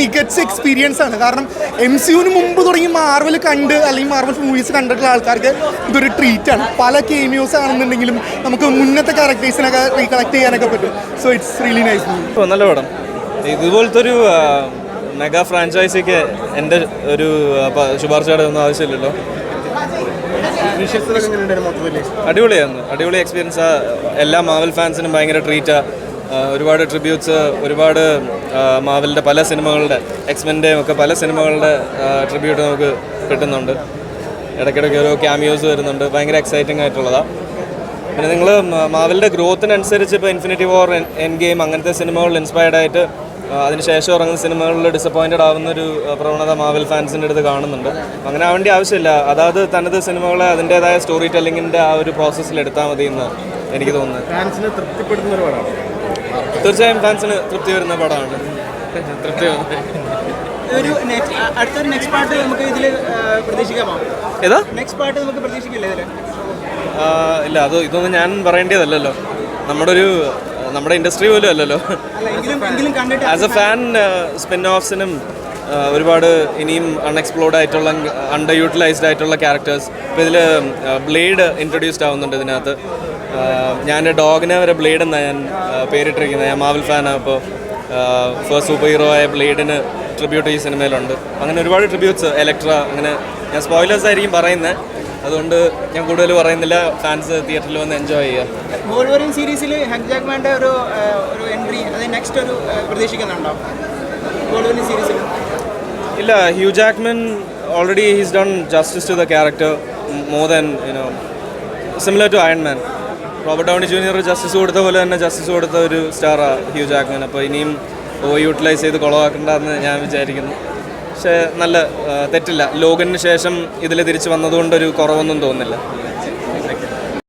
മികച്ച എക്സ്പീരിയൻസ് ആണ്. കാരണം എം സി യുവിന് മുമ്പ് തുടങ്ങി മാർവൽ കണ്ട് അല്ലെങ്കിൽ മാർവൽ മൂവീസ് കണ്ടിട്ടുള്ള ആൾക്കാർക്ക് ഇതൊരു ട്രീറ്റ് ആണ്. പല കേമിയോസ് ആണെന്നുണ്ടെങ്കിലും നമുക്ക് മുന്നത്തെ ക്യാരക്ടേഴ്സിനൊക്കെ റീകളക്ട് ചെയ്യാനൊക്കെ പറ്റും. സോ ഇറ്റ്സ് റിയലി നൈസ് നല്ല പടം. ഇതുപോലത്തെ ഒരു മെഗാ ഫ്രാഞ്ചൈസിക്ക് എന്റെ ഒരു ശുപാർശയുടെ ഒന്നും ആവശ്യമില്ലല്ലോ. അടിപൊളിയായിരുന്നു. അടിപൊളി എക്സ്പീരിയൻസ് എല്ലാ മാവൽ ഫാൻസിനും ഭയങ്കര ട്രീറ്റാ ഒരുപാട് ട്രിബ്യൂട്ട്സ് ഒരുപാട് മാവലിന്റെ പല സിനിമകളുടെ എക്സ്മെന്റെയും ഒക്കെ പല സിനിമകളുടെ ട്രിബ്യൂട്ട് നമുക്ക് കിട്ടുന്നുണ്ട്. ഇടയ്ക്കിടയ്ക്ക് ഓരോ ക്യാമിയോസ് വരുന്നുണ്ട്. ഭയങ്കര എക്സൈറ്റിംഗ് ആയിട്ടുള്ളതാണ് പിന്നെ നിങ്ങൾ മാവലിന്റെ ഗ്രോത്തിനനുസരിച്ച് ഇപ്പോൾ ഇൻഫിനിറ്റി വോർ എൻ ഗെയിം അങ്ങനത്തെ സിനിമകൾ ഇൻസ്പയർഡ് ആയിട്ട് അതിനുശേഷം ഇറങ്ങുന്ന സിനിമകളിൽ ഡിസപ്പോയിന്റഡ് ആവുന്ന ഒരു പ്രവണത മാവൽ ഫാൻസിന്റെ അടുത്ത് കാണുന്നുണ്ട്. അങ്ങനെ ആവേണ്ട ആവശ്യമില്ല. അതായത് തനത് സിനിമകളെ അതിന്റേതായ സ്റ്റോറി ടെല്ലിങ്ങിന്റെ ആ ഒരു പ്രോസസ്സിൽ എടുത്താൽ മതി എന്ന് എനിക്ക് തോന്നുന്നത്. ഫാൻസിനെ തൃപ്തിപ്പെടുത്തുന്ന ഒരു പടമാണ്. തീർച്ചയായും ഫാൻസിന് തൃപ്തി വരുന്ന പടമാണ്. തൃപ്തി ഒരു അടുത്തൊരു നെക്സ്റ്റ് പാർട്ട് നമുക്ക് ഇതിൽ പ്രതീക്ഷിക്കാമോ? ഏതാ? നെക്സ്റ്റ് പാർട്ട് നമുക്ക് പ്രതീക്ഷിക്കില്ലേ ഇതിൽ ഇല്ല അത് ഇതൊന്നും ഞാൻ പറയേണ്ടതല്ലല്ലോ. നമ്മുടെ ഒരു നമ്മുടെ ഇൻഡസ്ട്രി പോലും അല്ലല്ലോ. എങ്കിലും എങ്കിലും കണ്ടിട്ട് ആസ് എ ഫാൻ സ്പിൻ ഓഫ്സിനും ഒരുപാട് ഇനിയും അൺഎക്സ്പ്ലോർഡ് ആയിട്ടുള്ള അണ്ടർ യൂട്ടിലൈസ്ഡ് ആയിട്ടുള്ള ക്യാരക്ടേഴ്സ് ഇപ്പോൾ ഇതിൽ ബ്ലേഡ് ഇൻട്രൊഡ്യൂസ്ഡ് ആവുന്നുണ്ട് ഇതിനകത്ത്. ഞാൻ എന്റെ ഡോഗിനെ വരെ ബ്ലേഡ് എന്നാണ് ഞാൻ പേരിട്ടിരിക്കുന്നത്. ഞാൻ മാവൽ ഫാനാണ് അപ്പോൾ ഫസ്റ്റ് സൂപ്പർ ഹീറോ ആയ ബ്ലേഡിന് ട്രിബ്യൂട്ട് ഈ സിനിമയിലുണ്ട് അങ്ങനെ ഒരുപാട് ട്രിബ്യൂട്ട്സ് എലക്ട്ര അങ്ങനെ ഞാൻ സ്പോയിലേഴ്സ് ആയിരിക്കും പറയുന്നത് അതുകൊണ്ട് ഞാൻ കൂടുതൽ പറയുന്നില്ല. ഫാൻസ് തിയേറ്ററിൽ വന്ന് എൻജോയ് ചെയ്യുക സീരീസിൽ ഒരു ഒരു എൻട്രി നെക്സ്റ്റ് ഒരു പ്രതീക്ഷിക്കുന്നുണ്ടോ? സീരീസിൽ ഇല്ല Hugh Jackman already he's done justice to the character more than you know similar to Iron Man Robert Downey Junior justice കൊടുത്ത പോലെ തന്നെ ജസ്റ്റിസ് കൊടുത്ത ഒരു സ്റ്റാറാണ് ഹ്യൂ ജാക്മൻ അപ്പോൾ ഇനിയും ഓവർ യൂട്ടിലൈസ് ചെയ്ത് കുളവാക്കണ്ടെന്ന് ഞാൻ വിചാരിക്കുന്നു. പക്ഷേ നല്ല തെറ്റില്ല. ലോകിന് ശേഷം ഇതിൽ തിരിച്ച് വന്നതുകൊണ്ടൊരു കുറവൊന്നും തോന്നുന്നില്ല.